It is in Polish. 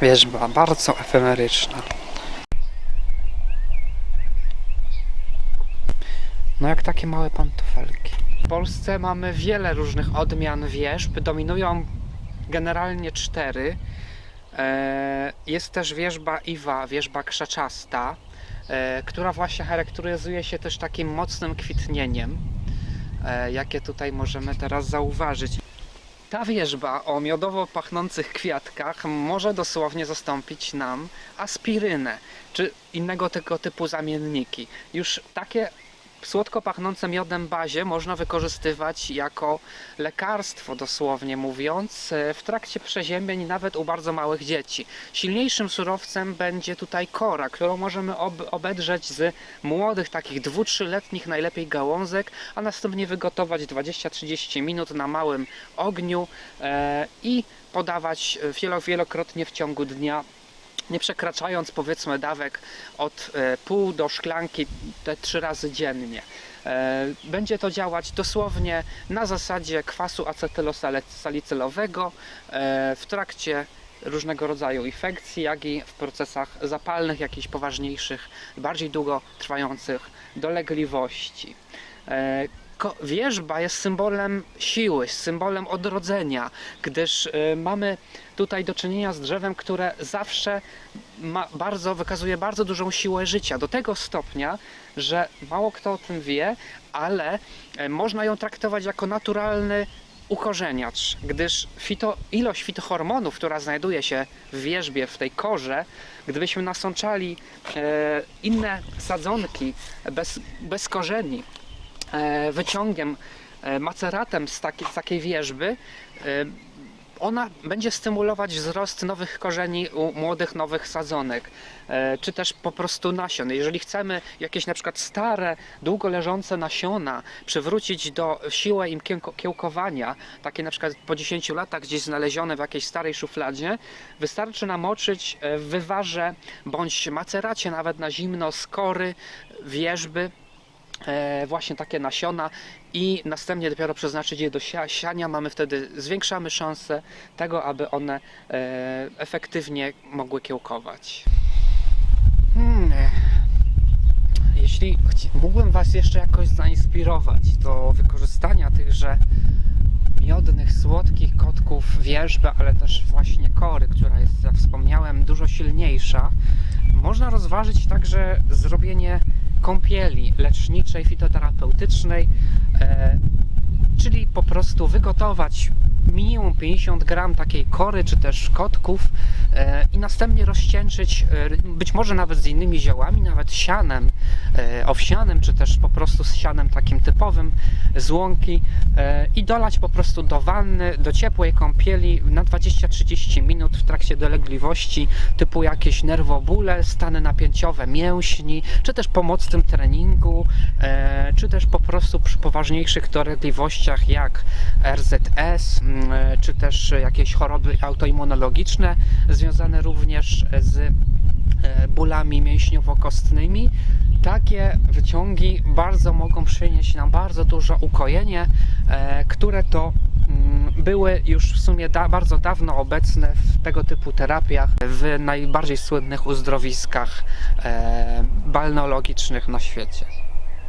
Wierzba bardzo efemeryczna. No jak takie małe pantofelki. W Polsce mamy wiele różnych odmian wierzb. Dominują generalnie cztery. E, Jest też wierzba Iwa, wierzba krzaczasta, e, która właśnie charakteryzuje się też takim mocnym kwitnieniem, e, jakie tutaj możemy teraz zauważyć. Ta wierzba o miodowo pachnących kwiatkach może dosłownie zastąpić nam aspirynę czy innego tego typu zamienniki. Już takie słodko pachnące miodem bazie można wykorzystywać jako lekarstwo, dosłownie mówiąc, e, w trakcie przeziębień, nawet u bardzo małych dzieci. Silniejszym surowcem będzie tutaj kora, którą możemy ob obedrzeć z młodych, takich dwu, trzyletnich najlepiej gałązek, a następnie wygotować 20-30 minut na małym ogniu e, i podawać e, wielo, wielokrotnie w ciągu dnia nie przekraczając powiedzmy dawek od e, pół do szklanki te trzy razy dziennie. E, Będzie to działać dosłownie na zasadzie kwasu acetylosalicylowego e, w trakcie różnego rodzaju infekcji, jak i w procesach zapalnych, jakichś poważniejszych, bardziej długotrwających dolegliwości. Wierzba jest symbolem siły, symbolem odrodzenia, gdyż e, mamy tutaj do czynienia z drzewem, które zawsze ma bardzo, wykazuje bardzo dużą siłę życia. Do tego stopnia, że mało kto o tym wie, ale e, można ją traktować jako naturalny ukorzeniacz, gdyż fito, ilość fitohormonów, która znajduje się w wierzbie, w tej korze, gdybyśmy nasączali e, inne sadzonki bez, bez korzeni, wyciągiem, e, maceratem z, taki, z takiej wierzby, e, ona będzie stymulować wzrost nowych korzeni u młodych, nowych sadzonek, e, czy też po prostu nasion. Jeżeli chcemy jakieś na przykład stare, długo leżące nasiona przywrócić do siłę im kiełko- kiełkowania, takie na przykład po 10 latach gdzieś znalezione w jakiejś starej szufladzie, wystarczy namoczyć e, w wywarze bądź maceracie nawet na zimno skory, wierzby, e, właśnie takie nasiona i następnie dopiero przeznaczyć je do sia- siania. Mamy wtedy, zwiększamy szanse tego, aby one e, efektywnie mogły kiełkować. Hmm. e, Jeśli mógłbym Was jeszcze jakoś zainspirować do wykorzystania tychże miodnych, słodkich kotków wierzby, ale też właśnie kory, która jest, jak wspomniałem, dużo silniejsza, można rozważyć także zrobienie kąpieli leczniczej, fitoterapeutycznej, e, czyli po prostu wygotować minimum 50 gram takiej kory czy też kotków i następnie rozcieńczyć, e, być może nawet z innymi ziołami, nawet sianem e, owsianym, czy też po prostu z sianem takim typowym z łąki e, i dolać po prostu do wanny, do ciepłej kąpieli na 20-30 minut w trakcie dolegliwości typu jakieś nerwobóle, stany napięciowe mięśni, czy też pomocnym treningu, e, czy też po prostu przy poważniejszych dolegliwościach jak RZS, e, czy też jakieś choroby autoimmunologiczne związane również z e, bólami mięśniowo-kostnymi. Takie wyciągi bardzo mogą przynieść nam bardzo dużo ukojenie, e, które to mm, były już w sumie da, bardzo dawno obecne w tego typu terapiach w najbardziej słynnych uzdrowiskach e, balneologicznych na świecie.